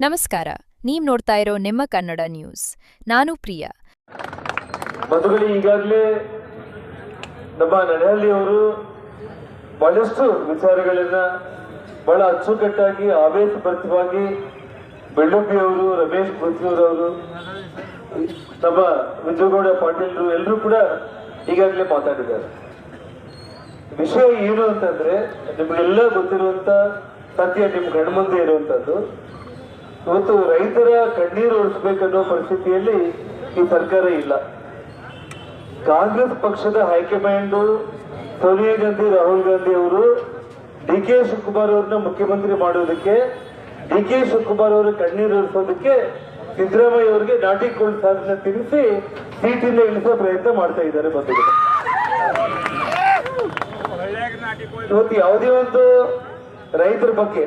ನಮಸ್ಕಾರ, ನೀವು ನೋಡ್ತಾ ಇರೋ ನಿಮ್ಮ ಕನ್ನಡ ನ್ಯೂಸ್. ನಾನು ಪ್ರಿಯಾ. ಬಂಧುಗಳು, ಈಗಾಗಲೇ ನಮ್ಮ ನಡಹಳ್ಳಿಯವರು ಬಹಳಷ್ಟು ವಿಚಾರಗಳನ್ನ ಬಹಳ ಅಚ್ಚುಕಟ್ಟಾಗಿ, ಆವೇಶಭರಿತವಾಗಿ ಬೆಳ್ಳುಬ್ಬಿಯವರು, ರಮೇಶ್ ಅವರು ನಮ್ಮ ವಿಜಯಗೌಡ ಪಾಟೀಲ್ರು ಎಲ್ಲರೂ ಕೂಡ ಈಗಾಗಲೇ ಮಾತಾಡಿದ್ದಾರೆ. ವಿಷಯ ಏನು ಅಂತಂದ್ರೆ, ನಿಮ್ಗೆಲ್ಲ ಗೊತ್ತಿರುವಂತ ಸತ್ಯ ನಿಮ್ ಕಣ್ಮುಂದೆ ಇರುವಂತದ್ದು. ಇವತ್ತು ರೈತರ ಕಣ್ಣೀರು ಒರೆಸ್ಬೇಕನ್ನೋ ಪರಿಸ್ಥಿತಿಯಲ್ಲಿ ಈ ಸರ್ಕಾರ ಇಲ್ಲ. ಕಾಂಗ್ರೆಸ್ ಪಕ್ಷದ ಹೈಕಮಾಂಡ್ ಸೋನಿಯಾ ಗಾಂಧಿ ರಾಹುಲ್ ಗಾಂಧಿ ಅವರು ಡಿ ಕೆ ಶಿವಕುಮಾರ್ ಅವ್ರನ್ನ ಮುಖ್ಯಮಂತ್ರಿ ಮಾಡೋದಕ್ಕೆ ಡಿ ಕೆ ಶಿವಕುಮಾರ್ ಅವರ ಕಣ್ಣೀರು ಒರೆಸೋದಕ್ಕೆ ಸಿದ್ದರಾಮಯ್ಯ ಅವರಿಗೆ ನಾಟಿ ಕೋಲ್ಡ್ ಸಾಧನೆ ತಿನ್ನಿಸಿ ಸೀಟಿಂದ ಇಳಿಸೋ ಪ್ರಯತ್ನ ಮಾಡ್ತಾ ಇದ್ದಾರೆ ಬಂಧುಗಳು. ಇವತ್ತು ಯಾವುದೇ ಒಂದು ರೈತರ ಬಗ್ಗೆ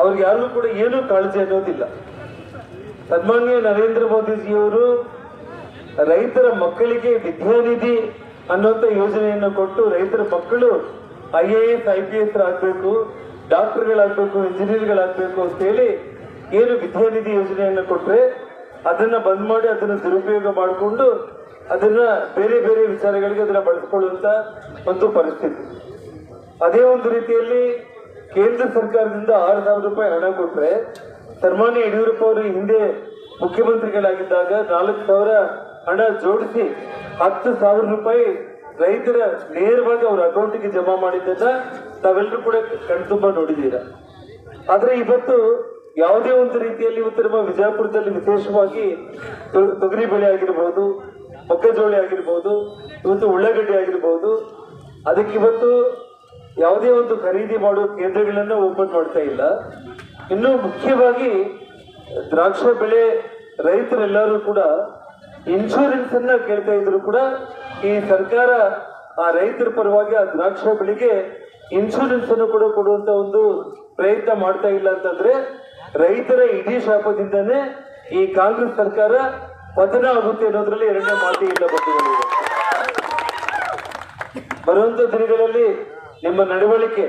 ಅವ್ರಿಗೆ ಯಾರಿಗೂ ಕೂಡ ಏನೂ ಕಾಳಜಿ ಅನ್ನೋದಿಲ್ಲ. ಸನ್ಮಾನ್ಯ ನರೇಂದ್ರ ಮೋದಿಜಿಯವರು ರೈತರ ಮಕ್ಕಳಿಗೆ ವಿದ್ಯಾನಿಧಿ ಅನ್ನುವಂಥ ಯೋಜನೆಯನ್ನು ಕೊಟ್ಟು ರೈತರ ಮಕ್ಕಳು I A S, I P S ಆಗಬೇಕು, ಡಾಕ್ಟರ್ಗಳಾಗಬೇಕು, ಇಂಜಿನಿಯರ್ಗಳಾಗಬೇಕು ಅಂತೇಳಿ ಏನು ವಿದ್ಯಾನಿಧಿ ಯೋಜನೆಯನ್ನು ಕೊಟ್ಟರೆ ಅದನ್ನ ಬಂದ್ ಮಾಡಿ ಅದನ್ನು ದುರುಪಯೋಗ ಮಾಡಿಕೊಂಡು ಅದನ್ನ ಬೇರೆ ಬೇರೆ ವಿಚಾರಗಳಿಗೆ ಅದನ್ನ ಬಳಸ್ಕೊಳ್ಳುವಂಥ ಒಂದು ಪರಿಸ್ಥಿತಿ. ಅದೇ ಒಂದು ರೀತಿಯಲ್ಲಿ ಕೇಂದ್ರ ಸರ್ಕಾರದಿಂದ ಆರು ಸಾವಿರ ರೂಪಾಯಿ ಹಣ ಕೊಟ್ಟರೆ ಸನ್ಮಾನ್ಯ ಯಡಿಯೂರಪ್ಪ ಅವರು ಹಿಂದೆ ಮುಖ್ಯಮಂತ್ರಿಗಳಾಗಿದ್ದಾಗ ನಾಲ್ಕು ಸಾವಿರ ಹಣ ಜೋಡಿಸಿ ಹತ್ತು ಸಾವಿರ ರೂಪಾಯಿ ರೈತರ ನೇರವಾಗಿ ಅವ್ರ ಅಕೌಂಟಿಗೆ ಜಮಾ ಮಾಡಿದ್ದನ್ನ ತಾವೆಲ್ಲರೂ ಕೂಡ ಕಣ್ತುಂಬ ನೋಡಿದ್ದೀರಾ? ಆದರೆ ಇವತ್ತು ಯಾವುದೇ ಒಂದು ರೀತಿಯಲ್ಲಿ ಇವತ್ತು ನಮ್ಮ ವಿಜಯಪುರದಲ್ಲಿ ವಿಶೇಷವಾಗಿ ತೊಗರಿ ಬೆಳೆ ಆಗಿರ್ಬೋದು ಮೊಕ್ಕಜೋಳ ಆಗಿರ್ಬೋದು, ಇವತ್ತು ಉಳ್ಳಾಗಡ್ಡೆ ಆಗಿರ್ಬೋದು, ಅದಕ್ಕೆ ಇವತ್ತು ಯಾವುದೇ ಒಂದು ಖರೀದಿ ಮಾಡುವ ಕೇಂದ್ರಗಳನ್ನು ಓಪನ್ ಮಾಡ್ತಾ ಇಲ್ಲ. ಇನ್ನು ಮುಖ್ಯವಾಗಿ ದ್ರಾಕ್ಷ ಬೆಳೆ ರೈತರೆಲ್ಲರೂ ಕೂಡ ಇನ್ಶೂರೆನ್ಸ್ ಅನ್ನ ಕೇಳ್ತಾ ಇದ್ರು ಕೂಡ ಈ ಸರ್ಕಾರ ಆ ರೈತರ ಪರವಾಗಿ ಆ ದ್ರಾಕ್ಷ ಬೆಳೆಗೆ ಇನ್ಶೂರೆನ್ಸ್ ಅನ್ನು ಕೂಡ ಕೊಡುವಂತ ಒಂದು ಪ್ರಯತ್ನ ಮಾಡ್ತಾ ಇಲ್ಲ ಅಂತಂದ್ರೆ ರೈತರ ಇಡೀ ಶಾಪದಿಂದನೇ ಈ ಕಾಂಗ್ರೆಸ್ ಸರ್ಕಾರ ಪತನ ಆಗುತ್ತೆ ಅನ್ನೋದ್ರಲ್ಲಿ ಎರಡನೇ ಮಾತು ಇಲ್ಲ ಬರುವಂತ ದಿನಗಳಲ್ಲಿ ನಿಮ್ಮ ನಡವಳಿಕೆ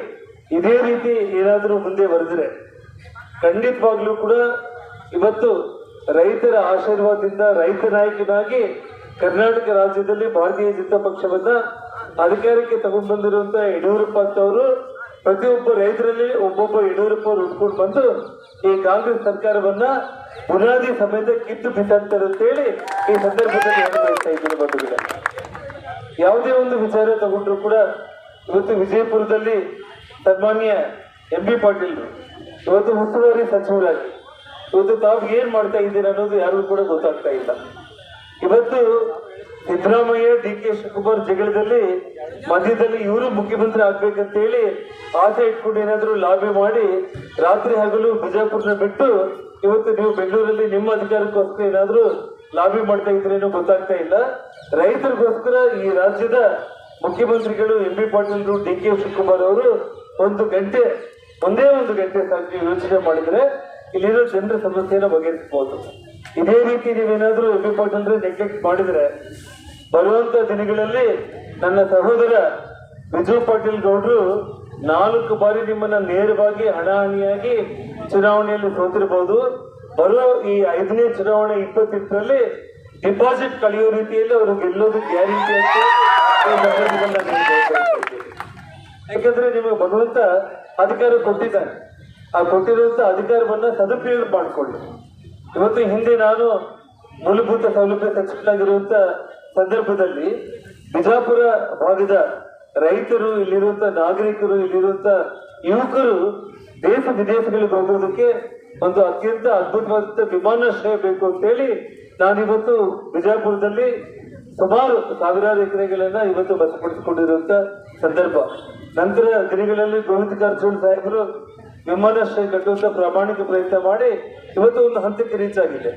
ಇದೇ ರೀತಿ ಏನಾದರೂ ಮುಂದೆ ಬರೆದ್ರೆ ಖಂಡಿತವಾಗ್ಲೂ ಕೂಡ ಇವತ್ತು ರೈತರ ಆಶೀರ್ವಾದದಿಂದ ರೈತ ನಾಯಕನಾಗಿ ಕರ್ನಾಟಕ ರಾಜ್ಯದಲ್ಲಿ ಭಾರತೀಯ ಜನತಾ ಪಕ್ಷವನ್ನ ಅಧಿಕಾರಕ್ಕೆ ತಗೊಂಡು ಬಂದಿರುವಂತ ಯಡಿಯೂರಪ್ಪ ಅಂತವರು ಪ್ರತಿಯೊಬ್ಬ ರೈತರಲ್ಲಿ ಒಬ್ಬೊಬ್ಬ ಯಡಿಯೂರಪ್ಪ ಉಟ್ಕೊಂಡು ಬಂದು ಈ ಕಾಂಗ್ರೆಸ್ ಸರ್ಕಾರವನ್ನ ಬುನಾದಿ ಸಮೇತ ಕಿತ್ತು ಬಿಸಾಡ್ತಾರೆ ಅಂತ ಹೇಳಿ ಈ ಸಂದರ್ಭದಲ್ಲಿ ಯಾವುದೇ ಒಂದು ವಿಚಾರ ತಗೊಂಡ್ರು ಕೂಡ ಇವತ್ತು ವಿಜಯಪುರದಲ್ಲಿ ಸನ್ಮಾನ್ಯ ಎಂ ಬಿ ಪಾಟೀಲ್ ಇವತ್ತು ಉಸ್ತುವಾರಿ ಸಚಿವರಾಗಿ. ಇವತ್ತು ತಾವು ಏನ್ ಮಾಡ್ತಾ ಇದ್ದೀರಿ ಅನ್ನೋದು ಯಾರಿಗೂ ಕೂಡ ಗೊತ್ತಾಗ್ತಾ ಇಲ್ಲ. ಇವತ್ತು ಸಿದ್ದರಾಮಯ್ಯ, ಡಿ ಕೆ ಶಿವಕುಮಾರ್ ಜಗಳದಲ್ಲಿ ಮಧ್ಯದಲ್ಲಿ ಇವರು ಮುಖ್ಯಮಂತ್ರಿ ಆಗ್ಬೇಕಂತೇಳಿ ಆಸೆ ಇಟ್ಕೊಂಡು ಏನಾದ್ರು ಲಾಬಿ ಮಾಡಿ ರಾತ್ರಿ ಹಗಲು ಬಿಜಾಪುರನ ಬಿಟ್ಟು ಇವತ್ತು ನೀವು ಬೆಂಗಳೂರಲ್ಲಿ ನಿಮ್ಮ ಅಧಿಕಾರಕ್ಕೋಸ್ಕರ ಏನಾದರೂ ಲಾಬಿ ಮಾಡ್ತಾ ಇದ್ರೇನೋ ಗೊತ್ತಾಗ್ತಾ ಇಲ್ಲ. ರೈತರಿಗೋಸ್ಕರ ಈ ರಾಜ್ಯದ ಮುಖ್ಯಮಂತ್ರಿಗಳು ಎಂ ಬಿ ಪಾಟೀಲ್ರು ಡಿ ಕೆ ಶಿವಕುಮಾರ್ ಅವರು ಒಂದು ಗಂಟೆ, ಒಂದೇ ಒಂದು ಗಂಟೆ ಸಾಕು ಯೋಚನೆ ಮಾಡಿದ್ರೆ ಇಲ್ಲಿರೋ ಜನರ ಸಮಸ್ಯೆನ ಬಗೆಹರಿಸಬಹುದು. ಇದೇ ರೀತಿ ನೀವೇನಾದ್ರೂ ಎಂ ಬಿ ಪಾಟೀಲ್ರು ನೆಗ್ಲೆಕ್ಟ್ ಮಾಡಿದ್ರೆ ಬರುವಂತ ದಿನಗಳಲ್ಲಿ ನನ್ನ ಸಹೋದರ ವಿಜಯ್ ಪಾಟೀಲ್ ಗೌಡರು ನಾಲ್ಕು ಬಾರಿ ನಿಮ್ಮನ್ನ ನೇರವಾಗಿ ಹಣಾಹಣಿಯಾಗಿ ಚುನಾವಣೆಯಲ್ಲಿ ಸೋತಿರಬಹುದು ಬರೋ ಈ ಐದನೇ ಚುನಾವಣೆ ಇಪ್ಪತ್ತೆಂಟರಲ್ಲಿ ಡಿಪಾಸಿಟ್ ಕಳೆಯೋ ರೀತಿಯಲ್ಲಿ ಅವರು ಗೆಲ್ಲೋದು ಗ್ಯಾರಂಟಿ ಅಂತ. ಯಾಕಂದ್ರೆ ನಿಮಗೆ ಭಗವಂತ ಅಧಿಕಾರ ಕೊಟ್ಟಿದ್ದಾರೆ ಆ ಕೊಟ್ಟಿರುವಂತ ಅಧಿಕಾರವನ್ನ ಸದುಪಯೋಗ ಮಾಡಿಕೊಳ್ಳಿ ಇವತ್ತು ಹಿಂದೆ ನಾನು ಮೂಲಭೂತ ಸೌಲಭ್ಯ ಸಚಿವನಾಗಿರುವಂತ ಸಂದರ್ಭದಲ್ಲಿ ಬಿಜಾಪುರ ಭಾಗದ ರೈತರು ಇಲ್ಲಿರುವಂತ, ನಾಗರಿಕರು ಇಲ್ಲಿರುವಂತ, ಯುವಕರು ದೇಶ ವಿದೇಶಗಳಿಗೆ ಹೋಗೋದಕ್ಕೆ ಒಂದು ಅತ್ಯಂತ ಅದ್ಭುತವಾದ ವಿಮಾನಾಶ್ರಯ ಬೇಕು ಅಂತೇಳಿ ನಾನಿವತ್ತು ಬಿಜಾಪುರದಲ್ಲಿ ಸುಮಾರು ಸಾವಿರಾರು ಎಕರೆಗಳನ್ನ ಇವತ್ತು ಬಸಪಡಿಸಿಕೊಂಡಿರುವಂತ ಸಂದರ್ಭ. ನಂತರ ದಿನಗಳಲ್ಲಿ ಗೋವಿಂದ ಕಾರಜೋಳ ಸಾಹೇಬರು ವಿಮಾನಾಶ್ರಯ ಕಟ್ಟುವಂತ ಪ್ರಾಮಾಣಿಕ ಪ್ರಯತ್ನ ಮಾಡಿ ಇವತ್ತು ಒಂದು ಹಂತಕ್ಕೆ ರೀಚ್ ಆಗಿದೆ.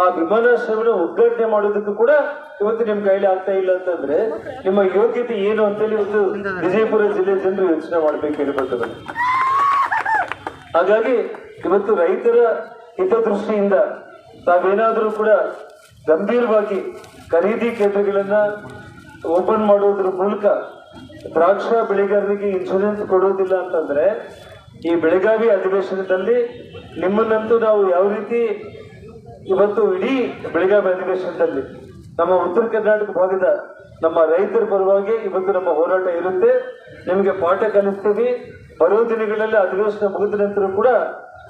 ಆ ವಿಮಾನಾಶ್ರಯವನ್ನು ಉದ್ಘಾಟನೆ ಮಾಡೋದಕ್ಕೂ ಕೂಡ ಇವತ್ತು ನಿಮ್ ಕೈಲಿ ಆಗ್ತಾ ಇಲ್ಲ ಅಂತಂದ್ರೆ ನಿಮ್ಮ ಯೋಗ್ಯತೆ ಏನು ಅಂತೇಳಿ ಇವತ್ತು ವಿಜಯಪುರ ಜಿಲ್ಲೆ ಜನರು ಯೋಚನೆ ಮಾಡ್ಬೇಕು ಇರಬೇಕು ಹಾಗಾಗಿ ಇವತ್ತು ರೈತರ ಹಿತದೃಷ್ಟಿಯಿಂದ ತಾವೇನಾದರೂ ಕೂಡ ಗಂಭೀರವಾಗಿ ಖರೀದಿ ಕೇಂದ್ರಗಳನ್ನ ಓಪನ್ ಮಾಡೋದ್ರ ಮೂಲಕ ದ್ರಾಕ್ಷ ಬೆಳೆಗಾರರಿಗೆ ಇನ್ಶೂರೆನ್ಸ್ ಕೊಡೋದಿಲ್ಲ ಅಂತಂದ್ರೆ ಈ ಬೆಳಗಾವಿ ಅಧಿವೇಶನದಲ್ಲಿ ನಿಮ್ಮನ್ನಂತೂ ನಾವು ಯಾವ ರೀತಿ ಇವತ್ತು ಇಡೀ ಬೆಳಗಾವಿ ಅಧಿವೇಶನದಲ್ಲಿ ನಮ್ಮ ಉತ್ತರ ಕರ್ನಾಟಕ ಭಾಗದ ನಮ್ಮ ರೈತರ ಪರವಾಗಿ ಇವತ್ತು ನಮ್ಮ ಹೋರಾಟ ಇರುತ್ತೆ. ನಿಮಗೆ ಪಾಠ ಕಲಿಸ್ತೀವಿ. ಬರೋ ದಿನಗಳಲ್ಲಿ ಅಧಿವೇಶನ ಮುಗಿದ ನಂತರ ಕೂಡ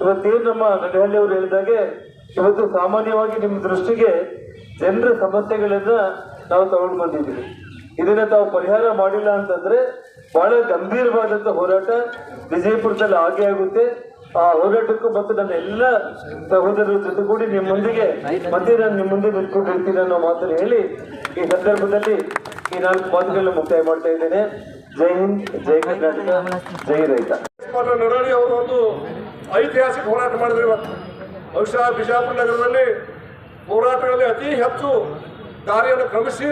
ಇವತ್ತೇನು ನಮ್ಮ ನಡಹಳ್ಳಿ ಅವರು ಹೇಳಿದಾಗೆ, ಇವತ್ತು ಸಾಮಾನ್ಯವಾಗಿ ನಿಮ್ಮ ದೃಷ್ಟಿಗೆ ಜನರ ಸಮಸ್ಯೆಗಳನ್ನ ನಾವು ತಗೊಂಡು ಬಂದಿದ್ದೀವಿ. ಇದನ್ನ ತಾವು ಪರಿಹಾರ ಮಾಡಿಲ್ಲ ಅಂತಂದ್ರೆ ಬಹಳ ಗಂಭೀರವಾದಂತಹ ಹೋರಾಟ ವಿಜಯಪುರದಲ್ಲಿ ಆಗೇ ಆಗುತ್ತೆ. ಆ ಹೋರಾಟಕ್ಕೂ ಮತ್ತು ನನ್ನ ಎಲ್ಲ ಸಹೋದರರ ಜೊತೆಗೂಡಿ ನಿಮ್ಮೊಂದಿಗೆ ಮತ್ತೆ ನಾನು ನಿಮ್ಮ ಮುಂದೆ ನಿಂತ್ಕೊಂಡಿರ್ತೀನಿ ಅನ್ನೋ ಮಾತನ್ನು ಹೇಳಿ ಈ ಸಂದರ್ಭದಲ್ಲಿ ಈ ನಾಲ್ಕು ಮಾತುಗಳನ್ನ ಮುಕ್ತಾಯ ಮಾಡ್ತಾ ಇದ್ದೇನೆ. ಜೈ ಹಿಂದ್, ಜೈ ಕರ್ನಾಟಕ, ಜೈ ರೈತ. ಅವರು ಒಂದು ಐತಿಹಾಸಿಕ ಹೋರಾಟ ಮಾಡಿದ್ರು ಇವತ್ತು. ಬಹುಶಃ ಬಿಜಾಪುರ ನಗರದಲ್ಲಿ ಹೋರಾಟಗಳಲ್ಲಿ ಅತಿ ಹೆಚ್ಚು ಕಾರ್ಯವನ್ನು ಕ್ರಮಿಸಿ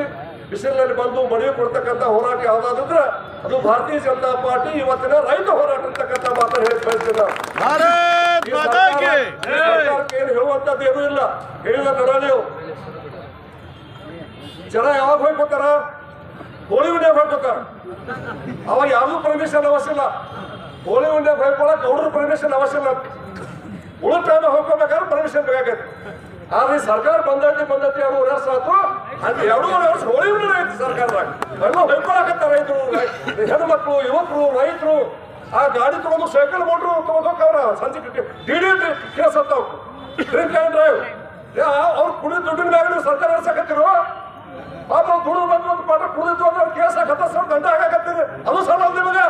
ಬಿಸಿಲಿನಲ್ಲಿ ಬಂದು ಮಡಿವೆ ಕೊಡ್ತಕ್ಕಂಥ ಹೋರಾಟ ಯಾವುದಾದ್ರೆ ಇದು ಭಾರತೀಯ ಜನತಾ ಪಾರ್ಟಿ ಇವತ್ತಿನ ರೈತ ಹೋರಾಟ ಅಂತಕ್ಕಂಥ ಮಾತನ್ನು ಹೇಳಿ ಬಯಸ್ತೇನೆ. ಏನು ಹೇಳುವಂತದ್ದು ಏನೂ ಇಲ್ಲ. ಹೇಳಿದ ನಡ ನೀವು ಜನ ಯಾವಾಗ ಹೋಗ್ಕೋತಾರ? ಹೋಳಿ ಉಂಡೆ ಹೋಗ್ಕೋತಾರ? ಅವಾಗ ಯಾವ್ದು ಪರ್ಮಿಷನ್ ಅವಶ್ಯ ಇಲ್ಲ. ಹೋಳಿ ಉಂಡೆ ಹೋಗ್ಕೊಳಕ್ ಅವ್ರ ಪರ್ಮಿಷನ್ ಅವಶ್ಯ ಇಲ್ಲ. ಉಳಿದ ಟೈಮ್ ಹೋಗ್ಕೋಬೇಕಾದ್ರೆ ಪರ್ಮಿಷನ್ ಬೇಕಾಗತ್ತೆ ಆದ್ರೆ ಸರ್ಕಾರ ಬಂದೈತಿ ಬಂದೈತಿ ಎರಡು ವರ್ಷ ಆಯ್ತು ಅದು ಎರಡೂವರೆ ವರ್ಷ ಹೋಳಿ ಹುಣ್ಣಿಗೆ ಐತಿ ಸರ್ಕಾರದಾಗ. ಎಲ್ಲ ಹೊಯ್ಕೊಳಕತ್ತ ರೈತರು, ಹೆಣ್ಮಕ್ಳು, ಯುವಕರು, ರೈತರು. ಆ ಗಾಡಿ ತಗೊಂಡು ಸೈಕಲ್ ಮೋಟ್ರು ತಗೊಂಡು ಹೋಗ್ತಾವ್ರ ಸಂಜೆ ಕೇಸ್ ಅಂತಾವ್ ಡ್ರಿಂಕ್ ಆ್ಯಂಡ್ ಡ್ರೈವ್ ಅವ್ರು ಕುಡಿದ ದುಡ್ಡಿನ ಮ್ಯಾಗ ಸರ್ಕಾರ ನಡೆಸಕತ್ತಿರು ಪಾಪ ದುಡಿದು ಬಂದು ಒಂದು ಪಾಠ ಕುಡಿದು ಅಂದ್ರೆ ಕೇಸ್ ಹಾಕತ್ತ ಸರ್, ದಂಡ ಹಾಕತ್ತೀರಿ ಅದು ಸಾಲ ಅಲ್ಲ ನಿಮಗೆ?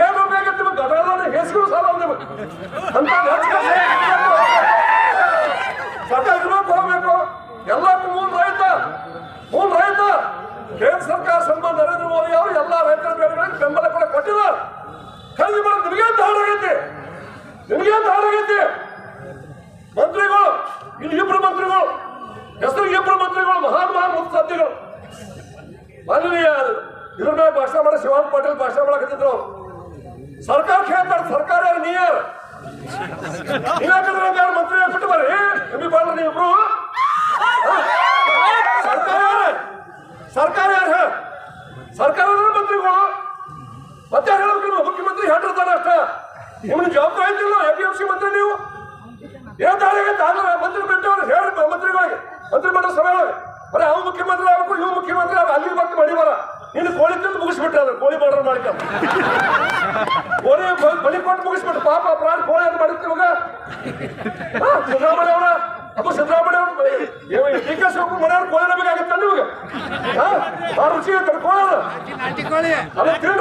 ಏನು ಬೇಕಾಗತ್ತೆ ನಿಮಗೆ? ಹೆಸರು ಸಾಲ ಅಲ್ಲ ನಿಮಗೆ? ಅಂತ ಸರ್ಕಾರ ಇರೋಕೆ ಹೋಗ್ಬೇಕು. ಎಲ್ಲಕ್ಕೂ ಮೂಲ ರೈತ. ಮೂಲ ರೈತ. ಕೇಂದ್ರ ಸರ್ಕಾರ ಸಂಬಂಧ ನರೇಂದ್ರ ಮೋದಿ ಅವರು ಎಲ್ಲ ರೈತರ ಬೆಳೆಗಳಿಗೆ ಬೆಂಬಲ ಕೂಡ ಕೊಟ್ಟಿದ್ದಾರೆ ಖರೀದಿ ಮಾಡೋದು ನಿಮಗೇನು ದಾಡಾಗೈತಿ ನಿಮಗೇನು ದಾಡಾಗೈತಿ ಮಂತ್ರಿಗಳು, ಇಲ್ಲಿ ಇಬ್ರು ಮಂತ್ರಿಗಳು, ಹೆಸರು ಇಬ್ರು ಮಂತ್ರಿಗಳು, ಮಹಾನ್ ಮಹಾನ್ ಮುತ್ಸದ್ದಿಗಳು ಮಾನವೀಯ ಇದ್ರ ಮೇಲೆ ಭಾಷಣ ಮಾಡೋ ಶಿವಾನ್ ಪಾಟೀಲ್ ಭಾಷಣ ಮಾಡಕತ್ತಿದ್ರು. ಸರ್ಕಾರ ಕೇಳ್ತಾರೆ ಸರ್ಕಾರ ನಿಯರ್ ನೀವ್ಯಾಕಂದ್ರೆ ಯಾರು ಮಂತ್ರಿ ಬಿಟ್ಟು ಬರ್ರಿ ಬಾಲ ನೀವು ಇಬ್ರು. ಸರ್ಕಾರ ಯಾರು? ಸರ್ಕಾರ ಹೇಳ ಸರ್ಕಾರದ ಮಂತ್ರಿಗಳು. ಮತ್ತೆ ಹೇಳಬೇಕು ನೀವು? ಮುಖ್ಯಮಂತ್ರಿ ಹೇಳಿರ್ತಾರೆ ಅಷ್ಟ. ನಿಮ್ಗೆ ಜವಾಬ್ದಾರಿ ಇದ್ದಿಲ್ಲ ಎ ಪಿ ಎಂ ಸಿ ಮಂತ್ರಿ ನೀವು. ಹೇಳ್ತಾರೆ ಮಂತ್ರಿ ಬಿಟ್ಟವ್ರು. ಹೇಳಿ ಮಂತ್ರಿಗಳಿಗೆ. ಮಂತ್ರಿ ಮಾಡೋ ಸಮಯ ಬರೀ ಅವ್ ಮುಖ್ಯಮಂತ್ರಿ ಆಗ್ಬೇಕು ಇವ್ ಮುಖ್ಯಮಂತ್ರಿ ಅಲ್ಲಿ ಬಂದು ಮಡಿ ಬರ ನೀನು ಕೋಳಿ ತಿಂದು ಮುಗಿಸ್ಬಿಟ್ರೆ ಅದ್ರ ಕೋಳಿ ಮಾಡ್ರ ಮಾಡ್ಕೊಂಡು ಕೋಳಿ ಬಲಿ ಕೊಟ್ಟು ಮುಗಿಸ್ಬಿಟ್ಟು ಪಾಪ ಪ್ರಾಣ ಕೋಳಿ ಅಂತ ಆ, ಸಿದ್ದರಾಮಯ್ಯ ಅವರ ಅದು ಸಿದ್ದರಾಮಯ್ಯ ಡಿ ಕೆ ಶಿವಕುಮಾರ್ ಮನೆಯವ್ರು ಕೋಳಿ ನಮಗಾಗತ್ತೆ ನಿಮಗೆ ಆ ರುಚಿ ಕೋಳಿ ಅದು.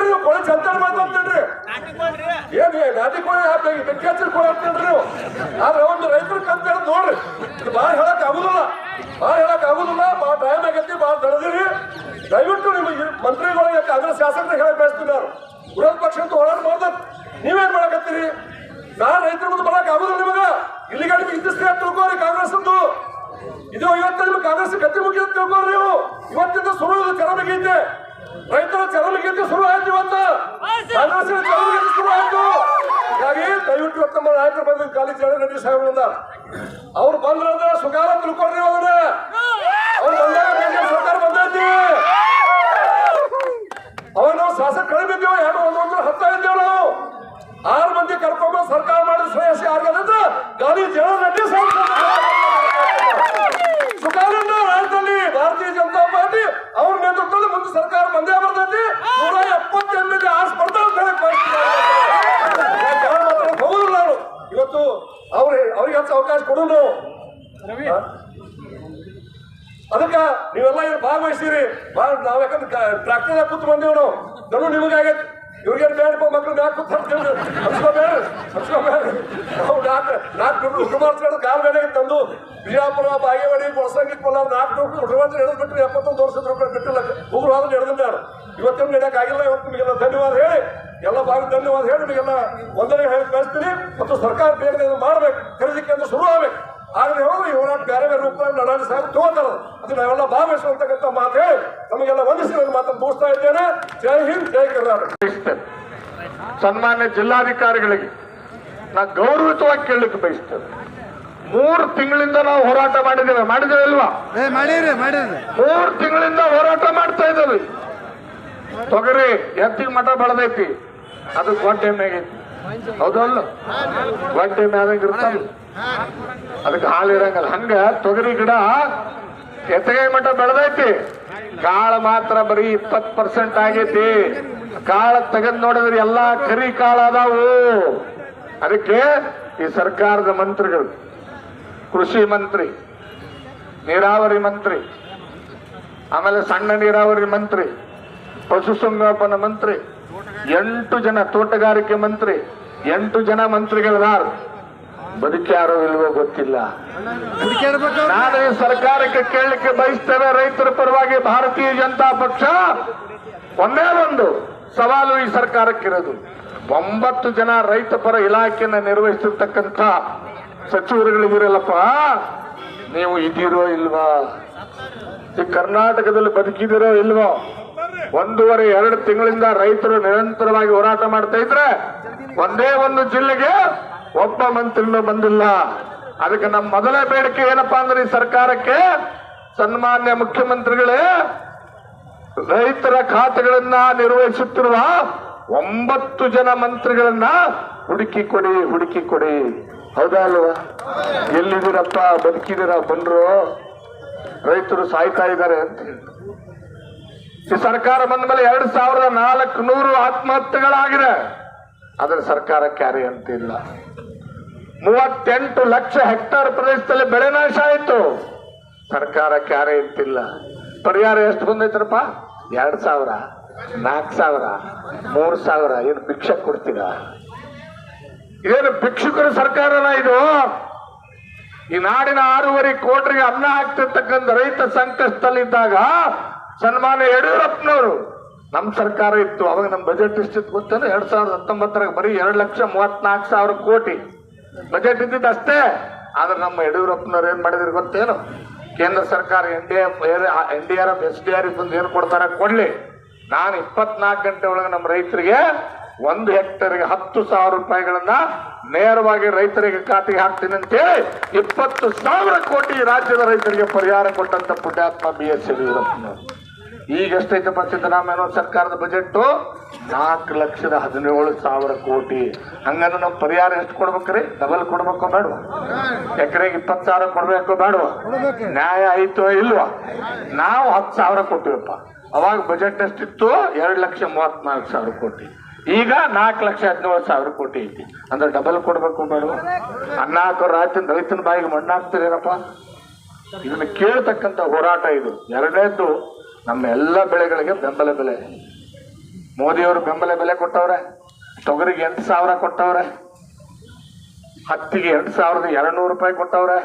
ನೀವು ಕೋಳಿ ಚಂದ್ರ ಮಾತು ಏನ್ ನಾಟಿ ಕೋಳಿ ಹಾಕಿ ಬೆಂಕಿ ಕೋಳಿ ಹಾಕ್ತೇನ್ರಿ ನೀವು. ಆದ್ರೆ ಒಂದು ರೈತರು ಕಂತ ಹೇಳೋದು ನೋಡ್ರಿ. ಇದು ಭಾಳ ಹೇಳಕ್ ಆಗುದಿಲ್ಲ. ಭಾಳ ಹೇಳಕ್ ಆಗುದಿಲ್ಲ. ಭಾಳ ಟೈಮ್ ಆಗೈತಿ ಭಾಳ ದಳದಿರಿ ದಯವಿಟ್ಟು ನಿಮಗೆ ಮಂತ್ರಿಗಳಿಗೆ ಕಾಂಗ್ರೆಸ್ ಶಾಸಕರು ಹೇಳಕ್ ಬಯಸ್ತೀನಿ ನಾನು. ವಿರೋಧ ಪಕ್ಷ ಅಂತ ಹೋರಾಟ ಮಾಡ್ದ ನೀವೇನ್ ಮಾಡಕತ್ತೀರಿ? ನಾ ರೈತರ ಮುಂದೆ ಬರಕ್ ಆಗುದಿಲ್ಲ ನಿಮಗ. ಇಲ್ಲಿಗಡೆ ಇದ್ದಿಷ್ಟೇ ತಿಳ್ಕೋರಿ ಕಾಂಗ್ರೆಸ್ ಅಂತ ಇದು ಇವತ್ತು ನಿಮ್ಗೆ ಕಾಂಗ್ರೆಸ್ ಕತ್ತಿ ಮುಗಿದ ತಿಳ್ಕೋರಿ ನೀವು. ಇವತ್ತಿಂದ ಶುರು ಚರಮಗೀತೆ ರೈತರ ಚರಮಗೀತೆ ಶುರು ಆಯ್ತು ಇವತ್ತು. ಕಾಂಗ್ರೆಸ್ ಚರಮಗೀತೆ ಶುರು ಆಯ್ತು. ಹೀಗಾಗಿ ದಯವಿಟ್ಟು ನಮ್ಮ ನಾಯಕರು ಬಂದ ಕಾಲೇಜ್ ರೆಡ್ಡಿ ಸಾಹೇಬ್ರಿಂದ ಅವ್ರು ಬಂದ್ರೆ ಸುಗಾರ ತಿಳ್ಕೊಳ್ರಿ ಅವ್ರನ್ನ. ಅವ್ರು ಬಂದಾಗ ಸರ್ಕಾರ ಬಂದೈತಿ. ಅವಾಗ ನಾವು ಶಾಸಕ ಕಳಿಬಿದ್ದೇವೆ ಎರಡು ಒಂದು ಹತ್ತ ಇದ್ದೇವೆ ನಾವು ಆರು ಮಂದಿ ಕರ್ಕೊಂಬ ಸರ್ಕಾರ ಮಾಡಿದ ಶ್ರೇಯಸ್ ಆಗ್ಯದಂದ್ರೆ ಗಾಲಿ ಜನ ರೆಡ್ಡಿ ಸುಖಾನಂದ ರಾಜ್ಯದಲ್ಲಿ ಭಾರತೀಯ ಜನತಾ ಪಾರ್ಟಿ ಅವ್ರ ನೇತೃತ್ವದಲ್ಲಿ ಮುಂದೆ ಸರ್ಕಾರ ಬಂದೇ ಬರ್ತೈತಿ. ನೂರ ಎಪ್ಪತ್ತೆಂಟು ಆ ಯಾರು ಮಾತಾಡಕ್ ಹೋಗುದಿಲ್ಲ ನಾನು ಇವತ್ತು ಅವ್ರ ಅವ್ರಿಗೆ ಹೆಚ್ಚು ಅವಕಾಶ ಕೊಡು ನಾವು? ಅದಕ್ಕ ನೀವೆಲ್ಲ ಇಲ್ಲಿ ಭಾಗವಹಿಸಿರಿ ನಾವ್ ಯಾಕಂದ್ರೆ ಟ್ರಾಕ್ಟರ್ ಕೂತ್ ಬಂದೇವ್ ನಾವು. ದನು ನಿಮಗಾಗೈತಿ. ಇವ್ರಿಗೇನು ಬೇಡಪ್ಪ ಮಕ್ಳು ನಾಲ್ಕು ಹಚ್ಕೋಬೇಡ ಹಚ್ಕೋಬೇಡ. ನಾವು ನಾಲ್ಕು ನಾಲ್ಕು ಕಾಲ್ ಮೇಲೆ ತಂದು ಬಿಜಾಪುರ, ಬಾಗೇವಾಡಿ ಕೊಳಸಂಗಿ ಕೊಲ್ಲ ನಾಲ್ಕು ದುಡ್ಡು ಹಿಡಿದು ಬಿಟ್ಟು ಎಪ್ಪತ್ತೊಂದು ವರ್ಷದ ರೂಪಾಯಿ ಬಿಟ್ಟಿಲ್ಲ. ಉಗ್ರ ಆದ್ರೆ ಹಿಡಿದಿದ್ದಾರೆ ಇವತ್ತಿನ ಆಗಿಲ್ಲ, ಇವತ್ತು ನಿಮಗೆಲ್ಲ ಧನ್ಯವಾದ ಹೇಳಿ. ಎಲ್ಲ ಭಾಗ ಧನ್ಯವಾದ ಹೇಳಿ, ನಿಮಗೆಲ್ಲ ಒಂದನೇ ಹೇಳಿ ಕಳಿಸ್ತೀನಿ. ಮತ್ತು ಸರ್ಕಾರ ಮಾಡಬೇಕು ಮಾಡ್ಬೇಕು. ಖರೀದಿ ಕೇಂದ್ರ ಶುರು ಆಗ್ಬೇಕು. ಆಗದೆ ಹೋಗಿ ಇವರ ಹೋರಾಟ ಬೇರೆ ಬೇರೆ ರೂಪದಲ್ಲಿ ನಡಾಡಿ ಸಾಕು ತಗೋತಾರ ಅದು ನಾವೆಲ್ಲ ಭಾಗವಹಿಸುವಂತಕ್ಕಂಥ ಮಾತು ಹೇಳಿ ನಮಗೆಲ್ಲ ವಂದಿಸಿ ನನ್ನ ಮಾತನ್ನು ಮುಗಿಸ್ತಾ ಇದ್ದೇನೆ. ಜೈ ಹಿಂದ್ ಜೈ ಕರ್ನಾಟಕ. ಸನ್ಮಾನ್ಯ ಜಿಲ್ಲಾಧಿಕಾರಿಗಳಿಗೆ ನಾ ಗೌರವಿತವಾಗಿ ಕೇಳಲಿಕ್ಕೆ ಬಯಸ್ತೇನೆ. ಮೂರು ತಿಂಗಳಿಂದ ನಾವು ಹೋರಾಟ ಮಾಡಿದ್ದೇವೆ. ಮಾಡಿದ್ದೇವೆ ಅಲ್ವಾ? ಏ ಮಾಡಿರಿ ಮಾಡಿರಿ. ಮೂರು ತಿಂಗಳಿಂದ ಹೋರಾಟ ಮಾಡ್ತಾ ಇದ್ದೇವೆ. ತೊಗರಿ ಎತ್ತಿಗೆ ಮಠ ಬೆಳೆದೈತಿ. ಅದು ಗೊಂಟೆ ಮೇಗೈತಿ ಹೌದಲ್ಲ? ಗಂಟೆ ಇರ್ತಾವ ಅದಕ್ಕೆ ಹಾಲು ಇರಂಗಲ್ಲ ಹಂಗ ತೊಗರಿ ಗಿಡ ಎತ್ತಗೈ ಮಟ್ಟ ಬೆಳೆದೈತಿ. ಕಾಳು ಮಾತ್ರ ಬರೀ ಇಪ್ಪತ್ ಪರ್ಸೆಂಟ್ ಆಗೈತಿ. ಕಾಳ ತೆಗೆದ್ ನೋಡಿದ್ರೆ ಎಲ್ಲಾ ಕರಿ ಕಾಳು ಅದಾವು. ಅದಕ್ಕೆ ಈ ಸರ್ಕಾರದ ಮಂತ್ರಿಗಳು, ಕೃಷಿ ಮಂತ್ರಿ, ನೀರಾವರಿ ಮಂತ್ರಿ, ಆಮೇಲೆ ಸಣ್ಣ ನೀರಾವರಿ ಮಂತ್ರಿ, ಪಶುಸಂಗೋಪನಾ ಮಂತ್ರಿ, ಎಂಟು ಜನ ತೋಟಗಾರಿಕೆ ಮಂತ್ರಿ, ಎಂಟು ಜನ ಮಂತ್ರಿಗಳದಾರ ಬದುಕ್ಯಾರೋ ಇಲ್ವೋ ಗೊತ್ತಿಲ್ಲ. ನಾನು ಈ ಸರ್ಕಾರಕ್ಕೆ ಕೇಳಲಿಕ್ಕೆ ಬಯಸ್ತೇವೆ ರೈತರ ಪರವಾಗಿ ಭಾರತೀಯ ಜನತಾ ಪಕ್ಷ. ಒಂದೇ ಒಂದು ಸವಾಲು ಈ ಸರ್ಕಾರಕ್ಕಿರೋದು. ಒಂಬತ್ತು ಜನ ರೈತ ಪರ ಇಲಾಖೆಯನ್ನ ನಿರ್ವಹಿಸಿರ್ತಕ್ಕಂಥ ಸಚಿವರುಗಳಿಗಿರಲ್ಲಪ್ಪ ನೀವು ಇದೀರೋ ಇಲ್ವಾ? ಈ ಕರ್ನಾಟಕದಲ್ಲಿ ಬದುಕಿದಿರೋ ಇಲ್ವೋ? ಒಂದೂವರೆ ಎರಡು ತಿಂಗಳಿಂದ ರೈತರು ನಿರಂತರವಾಗಿ ಹೋರಾಟ ಮಾಡ್ತಾ ಇದ್ರೆ ಒಂದೇ ಒಂದು ಜಿಲ್ಲೆಗೆ ಒಬ್ಬ ಮಂತ್ರಿನೂ ಬಂದಿಲ್ಲ. ಅದಕ್ಕೆ ನಮ್ಮ ಮೊದಲೇ ಬೇಡಿಕೆ ಏನಪ್ಪಾ ಅಂದ್ರೆ ಈ ಸರ್ಕಾರಕ್ಕೆ ಸನ್ಮಾನ್ಯ ಮುಖ್ಯಮಂತ್ರಿಗಳೇ ರೈತರ ಖಾತೆಗಳನ್ನ ನಿರ್ವಹಿಸುತ್ತಿರುವ ಒಂಬತ್ತು ಜನ ಮಂತ್ರಿಗಳನ್ನ ಹುಡುಕಿ ಕೊಡಿ ಹುಡುಕಿ ಕೊಡಿ. ಹೌದಾ ಅಲ್ವಾ? ಎಲ್ಲಿದ್ದೀರಪ್ಪ? ಬದುಕಿದಿರ ಬಂದ್ರು? ರೈತರು ಸಾಯ್ತಾ ಇದ್ದಾರೆ ಅಂತ. ಈ ಸರ್ಕಾರ ಬಂದ ಮೇಲೆ ಎರಡ್ ಸಾವಿರದ ನಾಲ್ಕು ನೂರು ಆತ್ಮಹತ್ಯೆಗಳಾಗಿದೆ. ಅದರ ಸರ್ಕಾರ ಕ್ಯಾರಿ ಅಂತಿಲ್ಲ. ಮೂವತ್ತೆಂಟು ಲಕ್ಷ ಹೆಕ್ಟಾರ್ ಪ್ರದೇಶದಲ್ಲಿ ಬೆಳೆ ನಾಶ ಆಯಿತು. ಸರ್ಕಾರ ಕ್ಯಾರಿ ಅಂತಿಲ್ಲ. ಪರಿಹಾರ ಎಷ್ಟು ಬಂದೈತ್ರಪ್ಪ? ಎರಡು ಸಾವಿರ ನಾಲ್ಕು ಸಾವಿರ, ಮೂರು ಸಾವಿರ. ಏನು ಭಿಕ್ಷೆ ಕೊಡ್ತೀರಾ? ಏನು ಭಿಕ್ಷುಕರ ಸರ್ಕಾರನ ಇದು? ಈ ನಾಡಿನ ಆರೂವರೆ ಕೋಟಿಗೆ ಅನ್ನ ಹಾಕ್ತಿರ್ತಕ್ಕಂಥ ರೈತ ಸಂಕಷ್ಟದಲ್ಲಿದ್ದಾಗ ಸನ್ಮಾನ್ಯ ಯಡಿಯೂರಪ್ಪನವರು ನಮ್ಮ ಸರ್ಕಾರ ಇತ್ತು, ಅವಾಗ ನಮ್ಮ ಬಜೆಟ್ ಎಷ್ಟಿತ್ತು ಗೊತ್ತೇನು? ಎರಡ್ ಸಾವಿರದ ಹತ್ತೊಂಬತ್ತರಾಗ ಬರೀ ಎರಡು ಲಕ್ಷ ಮೂವತ್ನಾಲ್ಕು ಸಾವಿರ ಕೋಟಿ. ಬಜೆಟ್ ಇದ್ದಿದ್ದು ಅಷ್ಟೇ. ಆದ್ರೆ ನಮ್ಮ ಯಡಿಯೂರಪ್ಪನವ್ರು ಏನ್ ಮಾಡಿದ್ರು ಗೊತ್ತೇನು? ಕೇಂದ್ರ ಸರ್ಕಾರ N D F N D R F, S D R F ಒಂದು ಏನು ಕೊಡ್ತಾರ ಕೊಡ್ಲಿ. ನಾನು ಇಪ್ಪತ್ನಾಲ್ಕು ಗಂಟೆ ಒಳಗೆ ನಮ್ಮ ರೈತರಿಗೆ ಒಂದು ಹೆಕ್ಟರ್ಗೆ ಹತ್ತು ಸಾವಿರ ರೂಪಾಯಿಗಳನ್ನ ನೇರವಾಗಿ ರೈತರಿಗೆ ಖಾತೆಗೆ ಹಾಕ್ತೀನಿ ಅಂತೇಳಿ ಇಪ್ಪತ್ತು ಸಾವಿರ ಕೋಟಿ ರಾಜ್ಯದ ರೈತರಿಗೆ ಪರಿಹಾರ ಕೊಟ್ಟಂತ ಪುಣ್ಯಾತ್ಮ ಬಿ ಎಸ್ ಯಡಿಯೂರಪ್ಪನವರು. ಈಗ ಎಷ್ಟೈತಪ್ಪ ಸಿದ್ದರಾಮಯ್ಯ ಸರ್ಕಾರದ ಬಜೆಟ್ ನಾಲ್ಕು ಲಕ್ಷದ ಹದಿನೇಳು ಸಾವಿರ ಕೋಟಿ. ಹಂಗಂದ್ರೆ ನಾವು ಪರಿಹಾರ ಎಷ್ಟು ಕೊಡ್ಬೇಕ್ರಿ? ಡಬಲ್ ಕೊಡ್ಬೇಕು ಬೇಡ ಎಕರೆಗೆ ಇಪ್ಪತ್ತು ಸಾವಿರ ಕೊಡ್ಬೇಕು ಬೇಡ ನ್ಯಾಯ ಆಯ್ತೋ ಇಲ್ವಾ? ನಾವು ಹತ್ತು ಸಾವಿರ ಕೊಟ್ಟಿವಪ್ಪ. ಅವಾಗ ಬಜೆಟ್ ಎಷ್ಟಿತ್ತು? ಎರಡು ಲಕ್ಷ ಮೂವತ್ನಾಲ್ಕು ಸಾವಿರ ಕೋಟಿ. ಈಗ ನಾಲ್ಕು ಲಕ್ಷ ಹದಿನೇಳು ಸಾವಿರ ಕೋಟಿ ಐತಿ. ಅಂದ್ರೆ ಡಬಲ್ ಕೊಡ್ಬೇಕು ಬೇಡ ಅನ್ನ ಹಾಕೋ ರಾಜ್ಯದ ರೈತನ ಬಾಯಿಗೆ ಮಣ್ಣು ಇದನ್ನು ಇದನ್ನ ಕೇಳ್ತಕ್ಕಂಥ ಹೋರಾಟ ಇದು. ಎರಡನೇದ್ದು ನಮ್ಮ ಎಲ್ಲ ಬೆಳೆಗಳಿಗೆ ಬೆಂಬಲ ಬೆಲೆ. ಮೋದಿಯವರು ಬೆಂಬಲ ಬೆಲೆ ಕೊಟ್ಟವ್ರೆ, ತೊಗರಿಗೆ ಎಂಟು ಸಾವಿರ ಕೊಟ್ಟವ್ರೆ, ಹತ್ತಿಗೆ ಎಂಟು ಸಾವಿರದ ಎರಡು ನೂರು ರೂಪಾಯಿ ಕೊಟ್ಟವ್ರೆ,